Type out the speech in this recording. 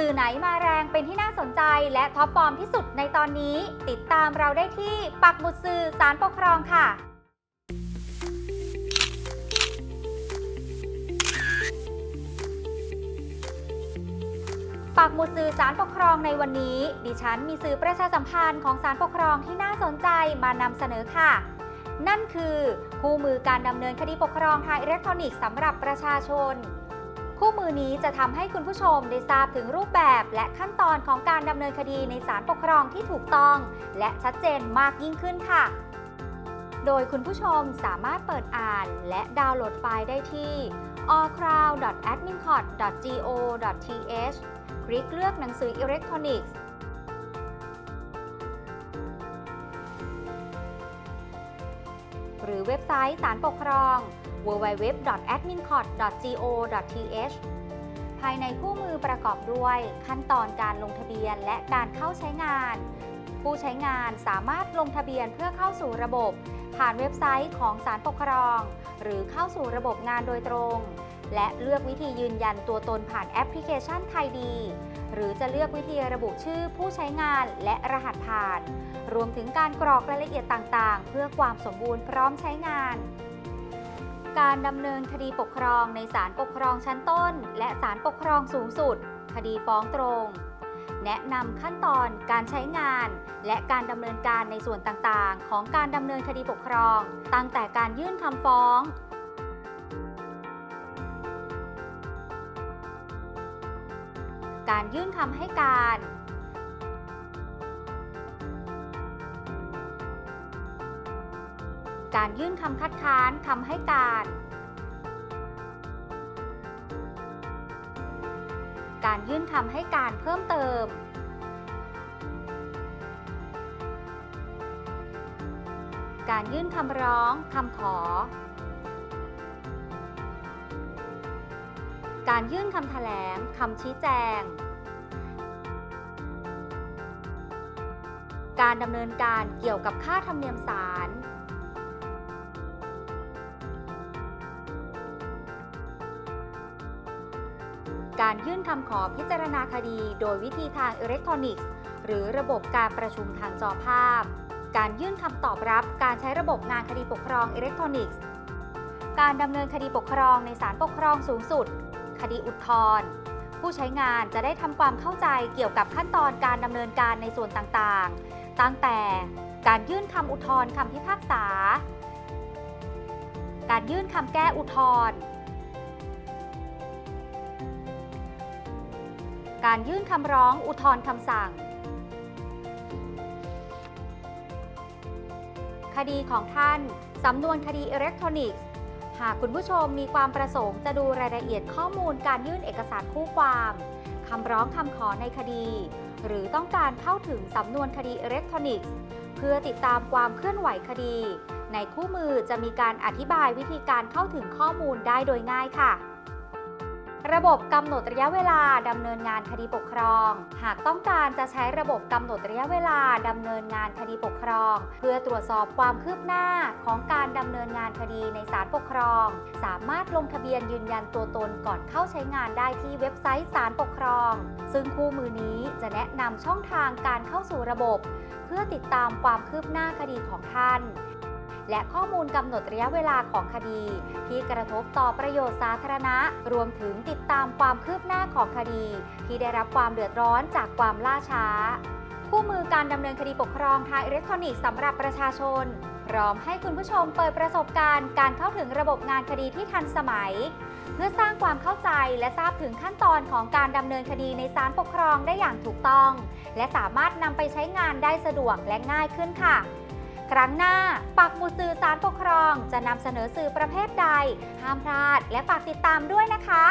สื่อไหนมาแรงเป็นที่น่าสนใจและท็อปฟอร์มที่สุดในตอนนี้ ติดตามเราได้ที่ปักหมุดสื่อสารปกครองค่ะปักหมุดสื่อสารปกครองในวันนี้ ดิฉันมีสื่อประชาสัมพันธ์ของสารปกครองที่น่าสนใจมานำเสนอค่ะ นั่นคือคู่มือการดำเนินคดีปกครองทางอิเล็กทรอนิกส์สำหรับประชาชน คู่มือนี้จะทำให้คุณผู้ชมได้ทราบถึงรูปแบบและขั้นตอนของการดำเนินคดีในศาลปกครองที่ถูกต้อง และชัดเจนมากยิ่งขึ้นค่ะ โดยคุณผู้ชมสามารถเปิดอ่านและดาวน์โหลดไฟล์ได้ที่ allcloud.admincot.go.th คลิกเลือกหนังสืออิเล็กทรอนิกส์หรือเว็บไซต์ศาลปกครอง www.admincot.go.th ภายในคู่มือประกอบด้วยขั้นตอนการลงทะเบียนและการเข้าใช้งาน ผู้ใช้งานสามารถลงทะเบียนเพื่อเข้าสู่ระบบ ผ่านเว็บไซต์ของศาลปกครอง หรือเข้าสู่ระบบงานโดยตรง และเลือกวิธียืนยันตัวตนผ่านแอปพลิเคชันไทยดี หรือจะเลือกวิธีระบุชื่อผู้ใช้งานและรหัสผ่าน รวมถึงการกรอกรายละเอียดต่างๆ เพื่อความสมบูรณ์พร้อมใช้งาน การดำเนินคดีปกครองในศาลปกครองชั้นต้น และศาลปกครองสูงสุด คดีฟ้องตรง แนะนำขั้นตอนการใช้งาน และการดำเนินการในส่วนต่างๆ ของการดำเนินคดีปกครอง ตั้งแต่การยื่นคำฟ้อง การยื่นคำให้การ การยื่นคำคัดค้านคำให้การ การยื่นคำให้การเพิ่มเติม การยื่นคำร้องคำขอ การยื่นคำแถลงคำชี้แจง การดำเนินการเกี่ยวกับค่าธรรมเนียมศาล การยื่นคำขอพิจารณาคดี โดยวิธีทางอิเล็กทรอนิกส์ หรือระบบการประชุมทางจอภาพ การยื่นคำตอบรับการใช้ระบบงานคดีปกครองอิเล็กทรอนิกส์ การดำเนินคดีปกครองในศาลปกครองสูงสุด คดีอุทธรณ์ผู้ใช้งานจะได้ทำความเข้าใจเกี่ยวกับขั้นตอนการดำเนินการในส่วนต่างๆ ตั้งแต่การยื่นคำอุทธรณ์คำพิพากษา การยื่นคำแก้อุทธรณ์ การยื่นคำร้องอุทธรณ์คำสั่ง คดีของท่าน สำนวนคดีอิเล็กทรอนิกส์ หากคุณผู้ชมมีความประสงค์จะดูรายละเอียดข้อมูลการยื่นเอกสารคู่ความคำร้องคำขอในคดี หรือต้องการเข้าถึงสำนวนคดีอิเล็กทรอนิกส์ เพื่อติดตามความเคลื่อนไหวคดี ในคู่มือจะมีการอธิบายวิธีการเข้าถึงข้อมูลได้โดยง่ายค่ะ ระบบกำหนดระยะเวลาดำเนินงานคดีปกครอง หากต้องการจะใช้ระบบกำหนดระยะเวลาดำเนินงานคดีปกครอง เพื่อตรวจสอบความคืบหน้าของการดำเนินงานคดีในศาลปกครอง สามารถลงทะเบียนยืนยันตัวตนก่อนเข้าใช้งานได้ที่เว็บไซต์ศาลปกครอง ซึ่งคู่มือนี้จะแนะนำช่องทางการเข้าสู่ระบบ เพื่อติดตามความคืบหน้าคดีของท่าน และข้อมูลกำหนดระยะเวลาของคดี ที่กระทบต่อประโยชน์สาธารณะ รวมถึงติดตามความคืบหน้าของคดี ที่ได้รับความเดือดร้อนจากความล่าช้า คู่มือการดำเนินคดีปกครองทางอิเล็กทรอนิกส์สำหรับประชาชนพร้อมให้คุณผู้ชมเปิดประสบการณ์การเข้าถึงระบบงานคดีที่ทันสมัย เพื่อสร้างความเข้าใจและทราบถึงขั้นตอนของการดำเนินคดีในศาลปกครองได้อย่างถูกต้อง และสามารถนำไปใช้งานได้สะดวกและง่ายขึ้นค่ะ ครั้งหน้า ปักหมุดสื่อสารปกครองจะนำเสนอสื่อประเภทใด ห้ามพลาดและฝากติดตามด้วยนะคะ